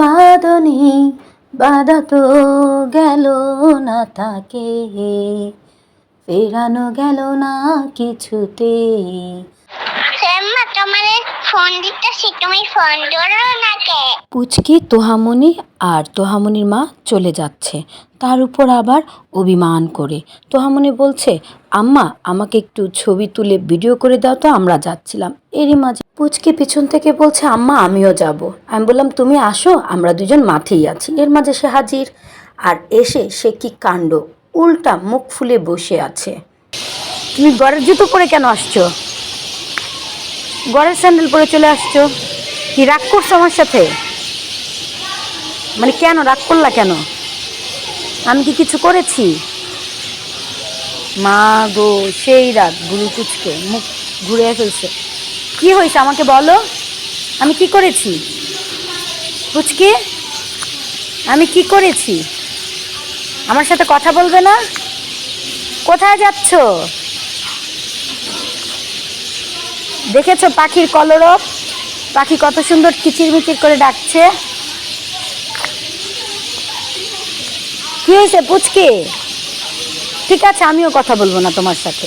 বাদনি বাধা তো গেল না তাকে। ফেরানো গেল না কিছুতেই শ্যামা তোমার ফোন দিতেছি তুমি ফোন ধরো না কে পুচকি তোহামনি আর তোহামনির মা চলে যাচ্ছে তার উপর আবার অভিমান করে। তোহামনি বলছে আম্মা আমাকে একটু ছবি তুলে ভিডিও করে দাও তো আমরা যাচ্ছিলাম। এরই মাঝে পুচকি পিছন থেকে বলছে, আম্মা, আমিও যাব। আমি বললাম, তুমি আসো, আমরা দুজন মাঠেই আছি। এর মাঝে সে হাজির, আর এসে সে কি কাণ্ড, উল্টা মুখ ফুলে বসে আছে। তুমি গড়ের জুতো পরে কেন আসছো? গড়ের স্যান্ডেল পরে চলে আসছো? কি রাগ করছ আমার সাথে? মানে কেন, রাগ করলা কেন? আমি কি কিছু করেছি? মা গো, সেই রাগ, গুরু কুচকে মুখ ঘুরে ফেলছে। কি হয়েছে আমাকে বলো? আমি কি করেছি? কুচকে আমি কি করেছি? আমার সাথে কথা বলবে না? কোথায় যাচ্ছ? দেখেছ পাখির কলরব? পাখি কত সুন্দর কিচিরমিচির করে ডাকছে। কি হয়েছে পুচকে? ঠিক আছে, আমিও কথা বলব না তোমার সাথে।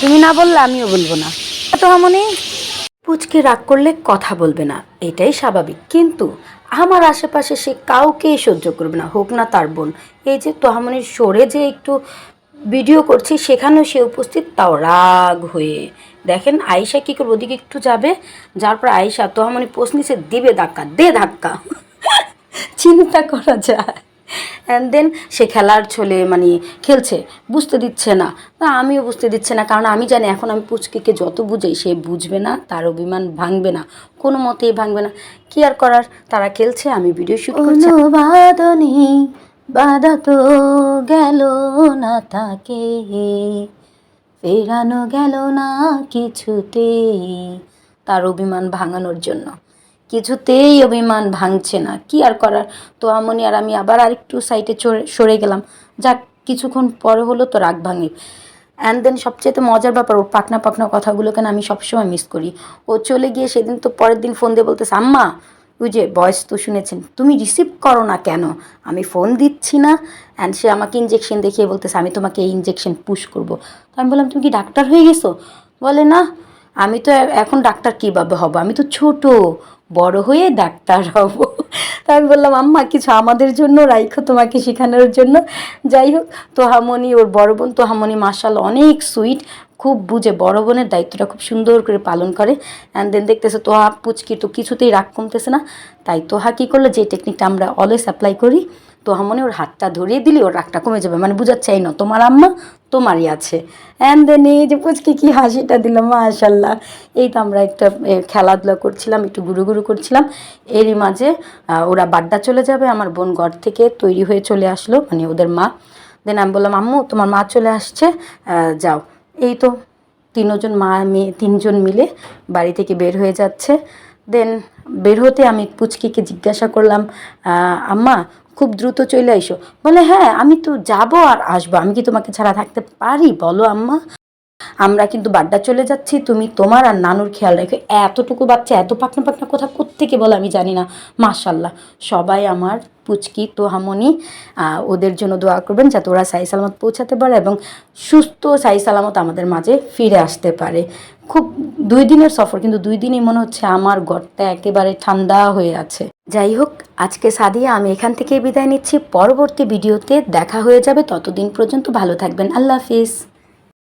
তুমি না বললে আমিও বলব না। তো হামনি? পুচকে রাগ করলে কথা বলবে না, এটাই স্বাভাবিক। কিন্তু আমার আশেপাশে সে কাউকেই সহ্য করবে না, হোক না তার বোন। এই যে তোহামনির সরে যে একটু ভিডিও করছি, সেখানেও সে উপস্থিত, তাও রাগ হয়ে। দেখেন আয়সা কী করবে, ওদিকে একটু যাবে, যার পর আয়সা তোহামনি নিচে দিবে ধাক্কা, দে ধাক্কা। চিন্তা করা যায়। দেন সে খেলার ছলে মানে খেলছে, বুঝতে দিচ্ছে না। তা আমিও বুঝতে দিচ্ছে না, কারণ আমি জানি এখন আমি পুচকিকে যত বুঝাই, সে বুঝবে না, তার অভিমান ভাঙবে না, কোনো মতেই ভাঙবে না। কি আর করার? তারা খেলছে, আমি ভিডিও শুট করছি। বাধা তো গেল না তাকে। ফেরানো গেল না কিছুতেই, তার অভিমান ভাঙানোর জন্য। কিছুতেই অভিমান ভাঙছে না। কি আর করার? তো আমনি আর আমি আবার আরেকটু সাইডে সরে গেলাম। যাক, কিছুক্ষণ পরে হলো তো রাগ ভাঙে। অ্যান্ড দেন সবচেয়ে মজার ব্যাপার, ওর পাকনা পাকনা কথাগুলোকে না আমি সবসময় মিস করি। ও চলে গিয়ে সেদিন তো পরের দিন ফোন দিয়ে বলতেছে, আম্মা, ওই যে ভয়েস তো শুনেছেন, তুমি রিসিভ করো না কেন? আমি ফোন দিচ্ছি না। অ্যান্ড সে আমাকে ইঞ্জেকশন দেখিয়ে বলতেছে, আমি তোমাকে এই ইঞ্জেকশন পুশ করব। তো আমি বললাম, তুমি কি ডাক্তার হয়ে গেছো? বলে, না। আমি তো এখন ডাক্তার কীভাবে হব? আমি তো ছোট, বড় হয়ে ডাক্তার হব। তা আমি বললাম, আম্মা, কিছু আমাদের জন্য রাইখো তোমাকে শেখানোর জন্য। যাই হোক, তোহামনি, ওর বড় বোন তোহামনি মার্শাল অনেক সুইট খুব বুঝে। বড় বোনের দায়িত্বটা খুব সুন্দর করে পালন করে। অ্যান্ড দেন দেখতেছে তোহা পুচকি তো কিছুতেই রাগ কমতেছে না। তাই তোহা কী করল? যে টেকনিকটা আমরা অলওয়েজ অ্যাপ্লাই করি তোহা মনে ওর হাতটা ধরিয়ে দিলি ওর রাগটা কমে যাবে। মানে বুঝাচ্ছে, এই না তোমার আম্মা তোমারই আছে। অ্যান্ড দেন এই যে পুচকি কি হাসিটা দিল মাশাল্লাহ এই তো আমরা একটা খেলাধুলা করছিলাম, একটু গুরু গুরু করছিলাম। এরই মাঝে ওরা বাড্ডা চলে যাবে, আমার বোন ঘর থেকে তৈরি হয়ে চলে আসলো মানে ওদের মা। দেন আমি বললাম, আম্মু, তোমার মা চলে আসছে যাও। এই তো তিনজন মা, মেয়ে, তিনজন মিলে বাড়ি থেকে বের হয়ে যাচ্ছে। দেন বের হতে আমি পুচকিকে জিজ্ঞাসা করলাম আম্মা, খুব দ্রুত চলে আইসো। বলে হ্যাঁ আমি তো যাব আর আসব। আমি কি তোমাকে ছাড়া থাকতে পারি? বলো, আম্মা। আমরা কিন্তু বাড্ডা চলে যাচ্ছি, তুমি তোমার আর নানুর খেয়াল রেখো। এতটুকু বাচ্চা, এত পাকনা পাকনা কথা কোত্থেকে বলে আমি জানি না। মাশাল্লাহ সবাই আমার পুচকি তোহামনি ওদের জন্য দোয়া করবেন যাতে ওরা সাই সালামত পৌঁছাতে পারে এবং সুস্থ সাই সালামত আমাদের মাঝে ফিরে আসতে পারে। খুব দুই দিনের সফর, কিন্তু দুই দিনই মনে হচ্ছে আমার ঘরটা একেবারে ঠান্ডা হয়ে আছে। যাই হোক, আজকে সাদিয়া, আমি এখান থেকে বিদায় নিচ্ছি। পরবর্তী ভিডিওতে দেখা হয়ে যাবে। ততদিন পর্যন্ত ভালো থাকবেন। আল্লাহ হাফিজ।